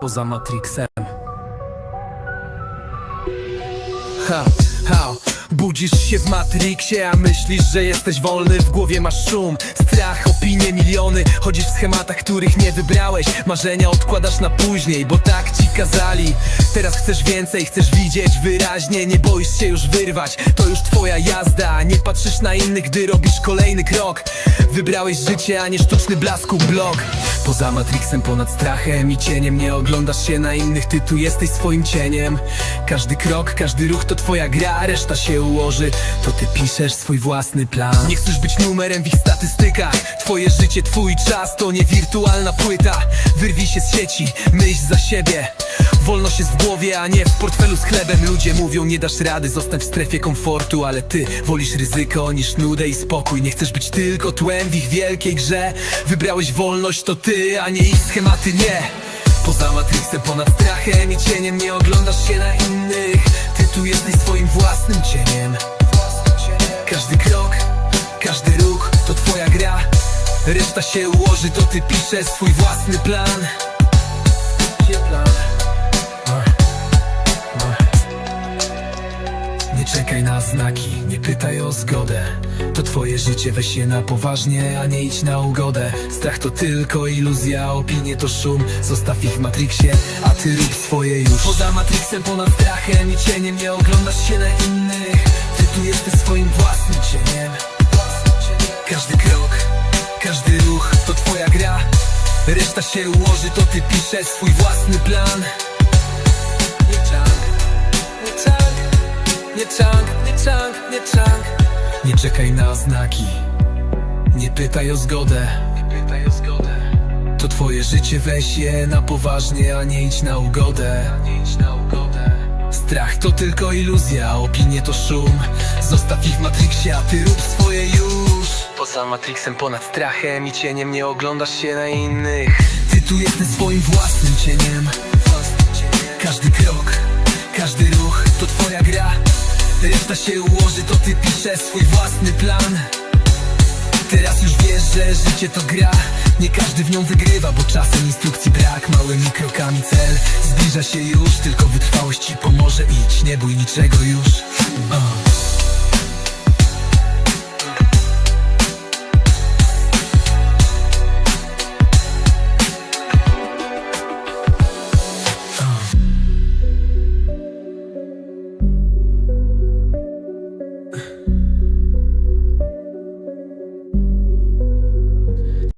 poza Matrixem. Ha, ha. Budzisz się w Matrixie, a myślisz, że jesteś wolny. W głowie masz szum, strach, opinie, miliony. Chodzisz w schematach, których nie wybrałeś. Marzenia odkładasz na później, bo tak ci kazali. Teraz chcesz więcej, chcesz widzieć wyraźnie. Nie boisz się już wyrwać, to już twoja jazda. Nie patrzysz na innych, gdy robisz kolejny krok Wybrałeś życie, a nie sztuczny blasku blok. Poza Matrixem, ponad strachem i cieniem Nie oglądasz się na innych, ty tu jesteś swoim cieniem. Każdy krok, każdy ruch to twoja gra Reszta się ułoży, to ty piszesz swój własny plan. Nie chcesz być numerem w ich statystykach. Twoje życie, twój czas to nie wirtualna płyta. Wyrwij się z sieci, myśl za siebie Wolność jest w głowie, a nie w portfelu z chlebem. Ludzie mówią nie dasz rady, zostań w strefie komfortu Ale ty wolisz ryzyko niż nudę i spokój. Nie chcesz być tylko tłem w ich wielkiej grze. Wybrałeś wolność, to ty, a nie ich schematy, nie. Poza Matrixem, ponad strachem i cieniem Nie oglądasz się na innych. Ty tu jesteś swoim własnym cieniem. Każdy krok, każdy ruch to twoja gra. Reszta się ułoży, to ty piszesz swój własny plan na znaki, nie pytaj o zgodę. To twoje życie, weź je na poważnie, a nie idź na ugodę. Strach to tylko iluzja, opinie to szum. Zostaw ich w Matrixie, a ty rób swoje już. Poza Matrixem, ponad strachem i cieniem Nie oglądasz się na innych. Ty tu jesteś swoim własnym cieniem. Każdy krok, każdy ruch to twoja gra. Reszta się ułoży, to ty piszesz swój własny plan. Nie czang, nie czang, nie czang, czang, nie czang. Nie czekaj na znaki. Nie pytaj o zgodę. Nie pytaj o zgodę. To twoje życie, weź je na poważnie, a nie idź na ugodę. Nie idź na ugodę. Strach to tylko iluzja, opinie to szum. Zostaw ich w Matrixie, a ty rób swoje już. Poza Matrixem, ponad strachem i cieniem Nie oglądasz się na innych. Ty tu jesteś swoim własnym cieniem. Każdy krok, Reszta się ułoży, to ty piszesz swój własny plan. Teraz już wiesz, że życie to gra. Nie każdy w nią wygrywa, bo czasem instrukcji brak. Małymi krokami cel zbliża się już Tylko wytrwałość ci pomoże Idź, nie bój niczego już.